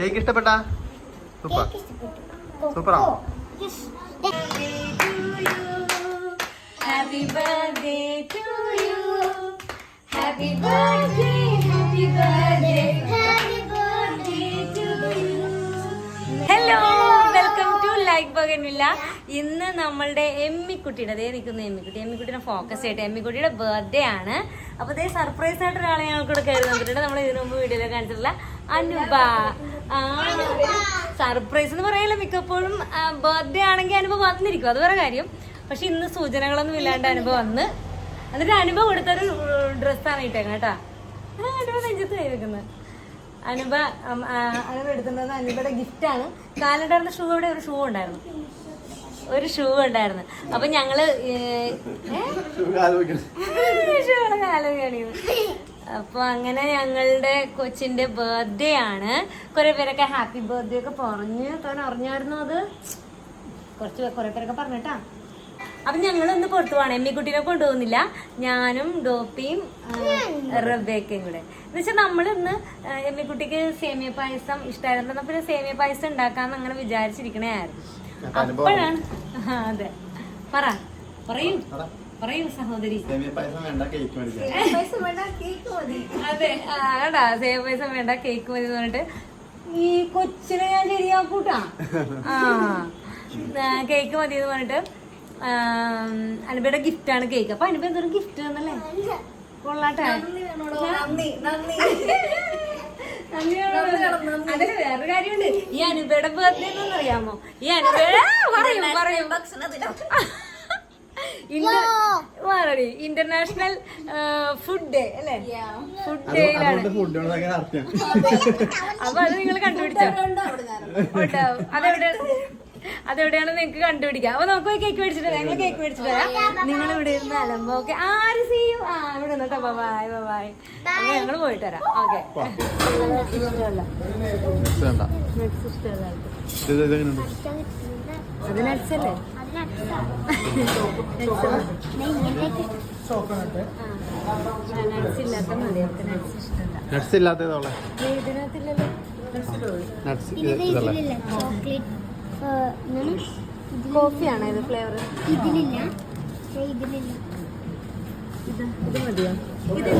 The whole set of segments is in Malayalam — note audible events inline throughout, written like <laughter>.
കേക്ക് ഇഷ്ടപ്പെട്ട? സൂപ്പർ. സൂപ്പറാണോ Happy birthday to you. Happy birthday, happy birthday, happy birthday to you. Hello welcome to like ബഗനില്ല ഇന്ന് നമ്മളുടെ എമ്മിക്കുട്ടിയുടെ അതേ നിൽക്കുന്ന എമ്മിക്കുട്ടി എമ്മിക്കുട്ടിനെ ഫോക്കസ് ആയിട്ട് എമ്മിക്കുട്ടിയുടെ ബർത്ത്ഡേ ആണ്. അപ്പോൾ അതേ സർപ്രൈസ് ആയിട്ട് ഒരാളെ ഞങ്ങൾക്കൂടെ കയറി തന്നിട്ടുണ്ട് നമ്മൾ ഇതിനു മുമ്പ് വീഡിയോയിൽ കാണിച്ചിട്ടുള്ള അനുപ. സർപ്രൈസ് എന്ന് പറയില്ല മിക്കപ്പോഴും ബർത്ത്ഡേ ആണെങ്കിൽ അനുഭവം വന്നിരിക്കും. അത് വേറെ കാര്യം. പക്ഷെ ഇന്ന് സൂചനകളൊന്നും ഇല്ലാണ്ട് അനുഭവം വന്ന്. എന്നിട്ട് അനുഭവം കൊടുത്തൊരു ഡ്രസ്സാണ് ഇട്ടേക്കാം കേട്ടാ. അനുഭവ നെഞ്ചത്ത് കൈ വെക്കുന്നത് അനുപ അനുപ എടുക്കുന്നത് അനുപയുടെ ഗിഫ്റ്റാണ് കാലുണ്ടായിരുന്ന ഷൂ ഇവിടെ ഒരു ഷൂ ഉണ്ടായിരുന്നു. ഒരു ഷൂ ഉണ്ടായിരുന്നു. അപ്പൊ ഞങ്ങൾ ഷൂ കാലം <laughs> കാണിക്കുന്നു അപ്പൊ അങ്ങനെ ഞങ്ങളുടെ കൊച്ചിന്റെ ബർത്ത്ഡേ ആണ്. കൊറേ പേരൊക്കെ ഹാപ്പി ബർത്ത്ഡേ ഒക്കെ പറഞ്ഞു താൻ അറിഞ്ഞായിരുന്നു അത്? കുറച്ച് കൊറേ പേരൊക്കെ പറഞ്ഞിട്ടാ. അപ്പൊ ഞങ്ങൾ ഒന്ന് പുറത്തു പോവാണ്. എമ്മിക്കുട്ടീനെ കൊണ്ടുപോകുന്നില്ല. ഞാനും ഡോപ്പിയും റബേക്കും റബേക്കയും കൂടെ എന്ന് വെച്ചാൽ നമ്മൾ ഇന്ന് ആ, എമ്മിക്കുട്ടിക്ക് സേമിയ പായസം ഇഷ്ടമായിരുന്നു പിന്നെ സേമിയ പായസം ഉണ്ടാക്കാന്ന് അങ്ങനെ വിചാരിച്ചിരിക്കണേ ആയിരുന്നു. അപ്പോഴാണ് അതെ. പറ. പറയൂ. പറയൂ സഹോദരി. അതെ ആടാ സേമിയ പായസം വേണ്ട കേക്ക് മതി എന്ന് പറഞ്ഞിട്ട് ഈ കൊച്ചിനെ ഞാൻ ശരിയാക്കൂട്ടാ. ആ ആ, കേക്ക് മതി എന്ന് പറഞ്ഞിട്ട് അനുബയുടെ ഗിഫ്റ്റ് ആണ് കേക്ക് അപ്പൊ അനുബ എന്തൊരു ഗിഫ്റ്റ് തന്നല്ലേ കൊള്ളാട്ടെ. അതെ വേറൊരു കാര്യമുണ്ട്. ഈ അനുബയുടെ ബർത്ത്ഡേ എന്നൊന്നും അറിയാമോ? ഈ അനുബയുടെ പറയും പറയും. പറയടി ഇന്റർനാഷണൽ ഫുഡ് ഡേ അല്ലേ? ഫുഡ് ഡേയിലാണ് <laughs> അപ്പൊ അത് നിങ്ങൾ കണ്ടുപിടിച്ചോ? ഉണ്ടാവും. അതെവിടെ? അതെവിടെയാണ് നിങ്ങക്ക് കണ്ടുപിടിക്കാം. അപ്പൊ നമുക്ക് കേക്ക് മേടിച്ചിട്ട് ഞങ്ങൾ കേക്ക് മേടിച്ചിട്ട് വരാം. നിങ്ങൾ ഇവിടെ ഇരുന്ന് അലമ്പോ. ഓക്കെ ആര് ചെയ്യും? ആ ഇവിടെ നിന്നോട്ടോ. ബൈ ബൈ അപ്പൊ ഞങ്ങൾ പോയിട്ട് വരാം. ഓക്കെ അതിനടിച്ചല്ലേ അത് നട്സ് ഇല്ലാത്തതോളെ നട്സ് കോഫിയാണോ ഇത് ഫ്ലേവർ? ഇതിലില്ല. ഇതിലില്ല. ഇത് ഇത് മതിയോ? ഇത്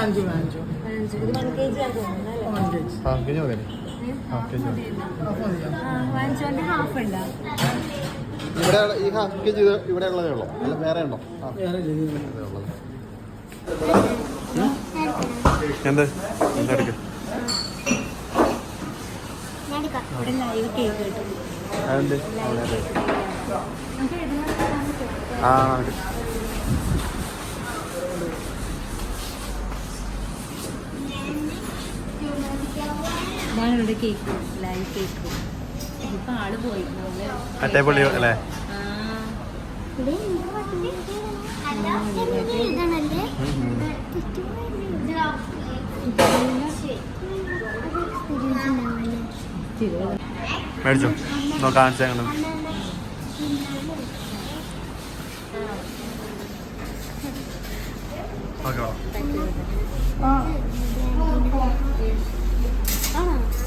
അഞ്ചു ഇത് വൺ കെ ജി ആണ് തോന്നുന്നു ഹാഫ് കെ ജി ഹാഫ് ഇവിടെ ഈ ഹാഫ് കെ ഇവിടെ ഉള്ളതേ ഉള്ളൂ? ആ, എടുക്കാം ഇവിടെ ലൈവ് കേക്ക് കിട്ടും അതെന്ത് അവിടെ അതെ. നമുക്ക് ഇതിനകത്ത് കാണാൻ പറ്റും. ആ ഇവിടെ കേക്ക് ലൈവ് കേക്ക്. ഇപ്പൊ ആൾ പോയി മറ്റേ പുള്ളി അല്ലേ? മേടിച്ചു. നോക്കാൻ കാണിച്ചു ഞങ്ങൾ ഓക്കെ ഇന്നാണോ അയ്യോ അപ്പൊ സെബേക്ക മറിക്കട്ടെ രണ്ട് നമ്പറായി കൊടുത്ത് തരാൻ വണ്ണ് സീറോ അപ്പൊ നമ്മൾ പൈസ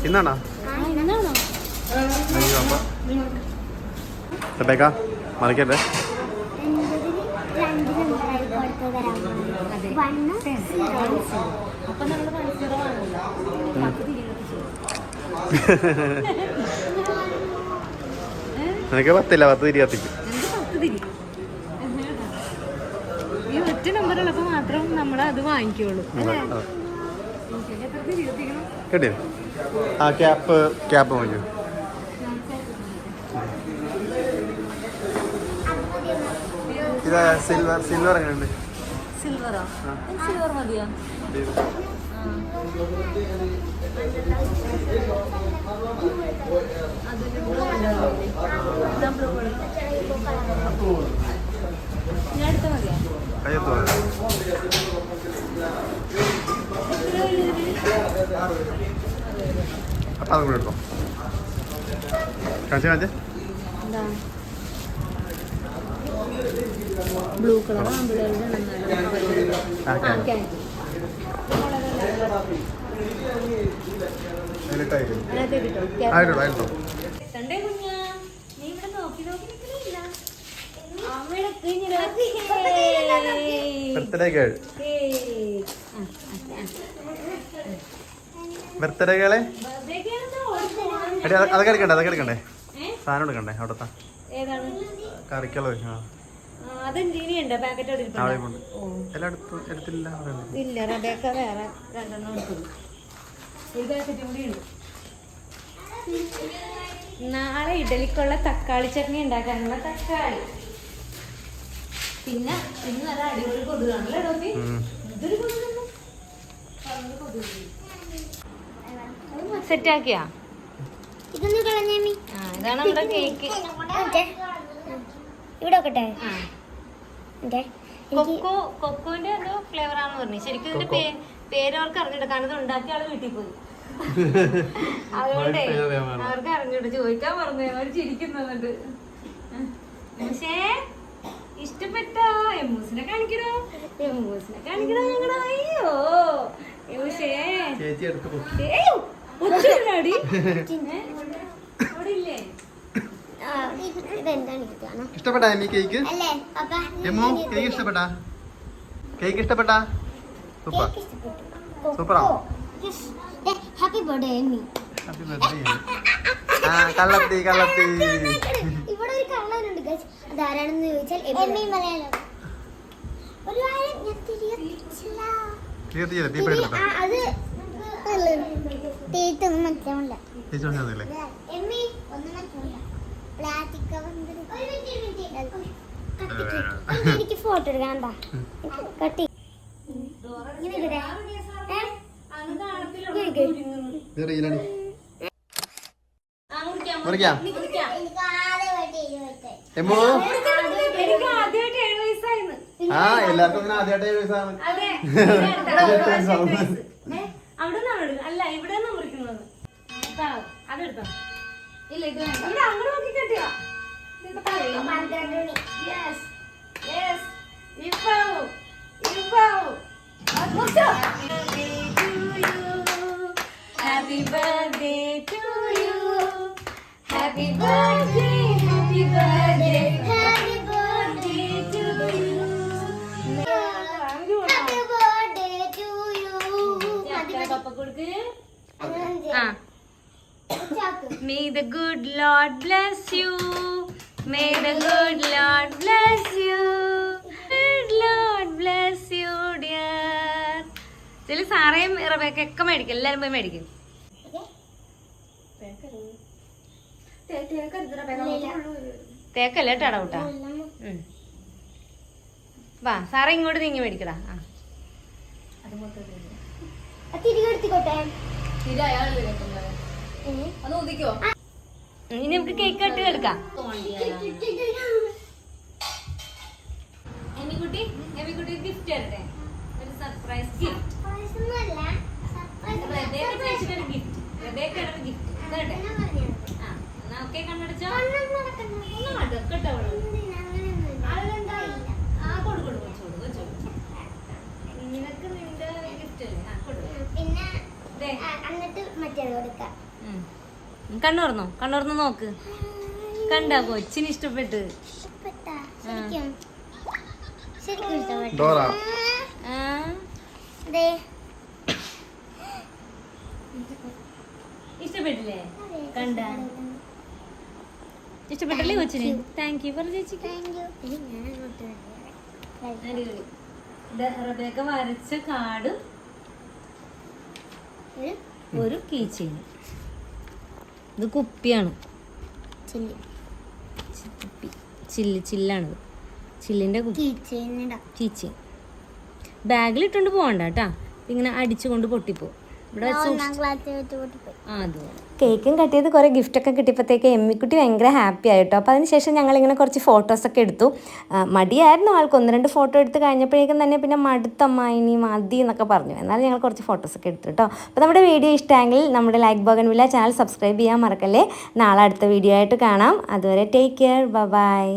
വാങ്ങില്ല പത്ത് തിരികെ നിനക്ക് പത്തില്ല പത്ത് തിരി കത്തിക്കും ഈ ഒറ്റ നമ്പറുള്ളപ്പോ മാത്രം നമ്മൾ അത്. വാങ്ങിക്കുള്ളൂ അല്ലേ ആ ക്യാപ്പ് ക്യാപ്പ് മതി ഇതാ സിൽവർ സിൽവർ എങ്ങനെയുണ്ട് സിൽവറോ സിൽവർ മതിയോ? ഞാൻ എടുത്ത മതിയോ? അതും കൂടെ എടുത്തോ. കാണിച്ചേ കാണിച്ചേ ബ്ലൂ കളർ ആയിട്ടോ ബർത്ത്ഡേ കേൾ. ബർത്ത്ഡേ എടി അത് അതൊക്കെ എടുക്കണ്ടേ അതൊക്കെ എടുക്കണ്ടേ സാധനം എടുക്കണ്ടേ അവിടുത്തെ? കറിക്കുള്ളത് ആ. എടുത്തില്ല. ഇല്ല. റബേക്ക വേറെ രണ്ടെണ്ണം എടുത്തത് ഒരു പാക്കറ്റ് കൂടി ഉണ്ട്. നാളെ ഇഡലിക്കുള്ള തക്കാളി ചട്നി ഉണ്ടാക്കാനുള്ള തക്കാളി. പിന്നെ ഇന്ന് നല്ല അടിപൊളി കൊതുകാണല്ലോ ഡോബി. ഇതൊരു കൊതുകാണ്. സെറ്റാക്കിയാ? ഇതൊന്ന് കളഞ്ഞേമി ആ ഇതാണ് നമ്മുടെ കേക്ക്. ഇവിടെ നോക്കട്ടെ. കൊക്കോ കൊക്കോന്റെ എന്തോ ഫ്ലേവർ ആണെന്ന് പറഞ്ഞു. ശരിക്കും ഇതിന്റെ പേര് അവർക്ക് അറിഞ്ഞിട്ട് കാരണം ഇത് ഉണ്ടാക്കിയ ആൾ വീട്ടിൽ പോയി. <laughs> അതുകൊണ്ടേ. അവർക്ക് അറിഞ്ഞിട്ട് ചോദിക്കാൻ പറഞ്ഞു. അവർ ചിരിക്കുന്നുണ്ട് പക്ഷേ ഇഷ്ടപ്പെട്ടോ എമ്മൂസിനെ കാണിക്കണോ എമ്മൂസിനെ കാണിക്കണോ ഞങ്ങളോ. അയ്യോ. എമ്മൂസേ ചേച്ചി എടുത്ത് ഇഷ്ടപ്പെട്ടാ എമ്മി കേക്ക്? എമ്മോ കേക്ക് ഇഷ്ടപ്പെട്ടാ കേക്ക് ഇഷ്ടപ്പെട്ടാ സൂപ്പർ. സൂപ്പറാ? Happy birthday Emmy happy birthday ആ കള്ളത്തി കള്ളത്തി. ഇവിടെ ഒരു കള്ളനുണ്ട് ഗൈസ് അതാരാണെന്ന് ചോദിച്ചാൽ എമ്മി മലയാളം. ഒരു കാര്യം ഞാൻ അത് മനസ്സിലാവില്ല എമ്മി ഒന്നും മനസ്സിലാവില്ല പ്ലാസ്റ്റിക് കവർ എനിക്ക് ഫോട്ടോ എടുക്കാൻ കട്ടി. ആ, ആദ്യമായിട്ട് ഏഴ് എല്ലാവർക്കും അങ്ങനെ ആദ്യമായിട്ട് വയസ്സാണ്. <laughs> ആദ്യമായിട്ട് വയസ്സാവുന്നത്. അവിടെ നിന്നാണ് അല്ല ഇവിടെ നിന്നാണ് മുറിക്കുന്നത് അതെടുത്തോ. ഇല്ല ഇത് അങ്ങോട്ട് നോക്കി കെട്ടിയോ Yes. Yes. Ivan. Ivan. Happy birthday to you. Happy birthday to you. Happy birthday. Happy birthday. Happy birthday to you. Happy birthday to you. Happy birthday. Ah. The good Lord bless you. May the good Lord bless you. Good Lord bless you, dear. ചില സാറേയും റബേക്കൊക്കെ മേടിക്കും. എല്ലാവരും പോയി മേടിക്കും. തേക്കല്ല കേട്ടോ കൂട്ടാ വാ സാറേ ഇങ്ങോട്ട് നീങ്ങി മേടിക്കടാ. ആ. തിരികെ എടുത്തിക്കോട്ടെ? ഇനി നമുക്ക് കേക്ക് കട്ട് എടുക്കാം എമിക്കുട്ടി എമിക്കുട്ടി ഗിഫ്റ്റ് തരട്ടെ? ഒരു സർപ്രൈസ് ഗിഫ്റ്റ് ഗിഫ്റ്റ് റബേക്കയുടെ ഒരു ഗിഫ്റ്റ് തരട്ടെ ആ എന്നാ ഓക്കെ കണ്ണടച്ചോ. ഒന്ന് മടക്കട്ടെ അവൾ ആ കൊടു കൊടു വെച്ചോളൂ വെച്ചോളൂ നിനക്ക് നിന്റെ ഗിഫ്റ്റ് അല്ലേ? ആ കൊടു പിന്നെ എന്നിട്ട് മറ്റേത് കൊടുക്കാം. കണ്ണുറന്ന്? തുറന്നോ കണ്ണു തുറന്ന് നോക്ക്. കണ്ട കൊച്ചിന് ഇഷ്ടപ്പെട്ട്. ഇഷ്ടപ്പെട്ടാ? ശരിക്കും. ശരിക്കും ഇഷ്ടപ്പെട്ടു. ദേ. ഇഷ്ടപ്പെട്ടില്ലേ? കണ്ട. ഇഷ്ടപ്പെട്ടല്ലേ കൊച്ചിന്? താങ്ക് യു പറഞ്ഞു. അടിപൊളി. ഇത് വരച്ച കാട്. ഒരു കീച്ചയും ഇത് കുപ്പിയാണ്. ചില്ലി. കുപ്പി. ചില്ല് ചില്ലാണിത്. ചില്ലിന്റെ കുപ്പി. ചീച്ചി ബാഗിലിട്ടുകൊണ്ട് പോകണ്ട കേട്ടാ. ഇങ്ങനെ അടിച്ചുകൊണ്ട് പൊട്ടിപ്പോവും. ഇവിടെ കേക്കും കട്ട് ചെയ്ത് കുറേ ഗിഫ്റ്റൊക്കെ കിട്ടിയപ്പോഴത്തേക്ക് എമ്മിക്കുട്ടി ഭയങ്കര ഹാപ്പി ആയിട്ടോ അപ്പോൾ അതിനുശേഷം ഞങ്ങളിങ്ങനെ കുറച്ച് ഫോട്ടോസ് ഒക്കെ എടുത്തു. മടിയായിരുന്നു ആൾക്ക്. ഒന്ന് രണ്ട് ഫോട്ടോ എടുത്ത് കഴിഞ്ഞപ്പോഴേക്കും തന്നെ പിന്നെ മടുത്തമ്മ ഇനി മതി എന്നൊക്കെ പറഞ്ഞു. എന്നാലും ഞങ്ങൾ കുറച്ച് ഫോട്ടോസ് ഒക്കെ എടുത്തു കേട്ടോ. അപ്പോൾ നമ്മുടെ വീഡിയോ ഇഷ്ടമെങ്കിൽ നമ്മുടെ like bougainvillea channel subscribe ചെയ്യാൻ മറക്കല്ലേ. നാളെ അടുത്ത വീഡിയോ ആയിട്ട് കാണാം. അതുവരെ ടേക്ക് കെയർ ബൈ